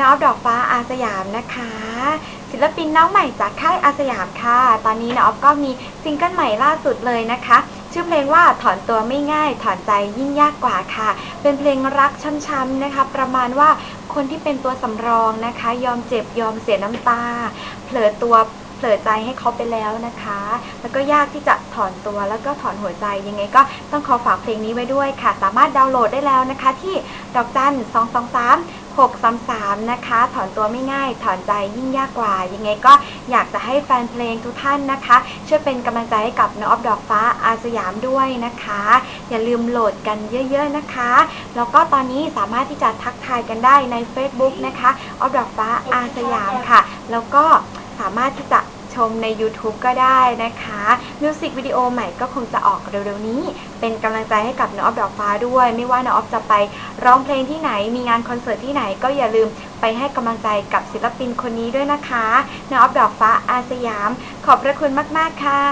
น้องอฟดอกฟ้าอาสยามนะคะ ศิลปินน้องใหม่จากค่ายอาสยามค่ะ ตอนนี้น้องออฟก็มีซิงเกิลใหม่ล่าสุดเลยนะคะ ชื่อเพลงว่าถอนตัวไม่ง่าย ถอนใจยิ่งยากกว่าค่ะ เป็นเพลงรักช้ำๆนะคะ ประมาณว่าคนที่เป็นตัวสำรองนะคะ ยอมเจ็บยอมเสียน้ำตา เผลอตัว เผลอใจให้เขาไปแล้วนะคะ แล้วก็ยากที่จะถอนตัวแล้วก็ถอนหัวใจยังไงก็ต้องขอฝากเพลงนี้ไว้ด้วยค่ะ สามารถดาวน์โหลดได้แล้วนะคะ ที่ดอกจัน2 2 3 6 3 3 นะคะ ถอนตัวไม่ง่าย ถอนใจยิ่งยากกว่า ยังไงก็อยากจะให้แฟนเพลงทุกท่านนะคะ ช่วยเป็นกำลังใจให้กับน้องออฟดอกฟ้าอาสยามด้วยนะคะ อย่าลืมโหลดกันเยอะๆนะคะ แล้วก็ตอนนี้สามารถที่จะทักทายกันได้ใน Facebook นะคะออฟดอกฟ้าอาสยามค่ะ แล้วก็สามารถที่จะ ชมใน YouTube ก็ได้นะคะมิวสิกวิดีโอใหม่ก็คงจะออกเร็วๆนี้ เป็นกำลังใจให้กับน้องออฟดอกฟ้าด้วย ไม่ว่าน้องออฟจะไปร้องเพลงที่ไหน มีงานคอนเสิร์ตที่ไหนก็อย่าลืมไปให้กำลังใจกับศิลปินคนนี้ด้วยนะคะน้องออฟดอกฟ้าอาสยาม ขอบพระคุณมากๆค่ะ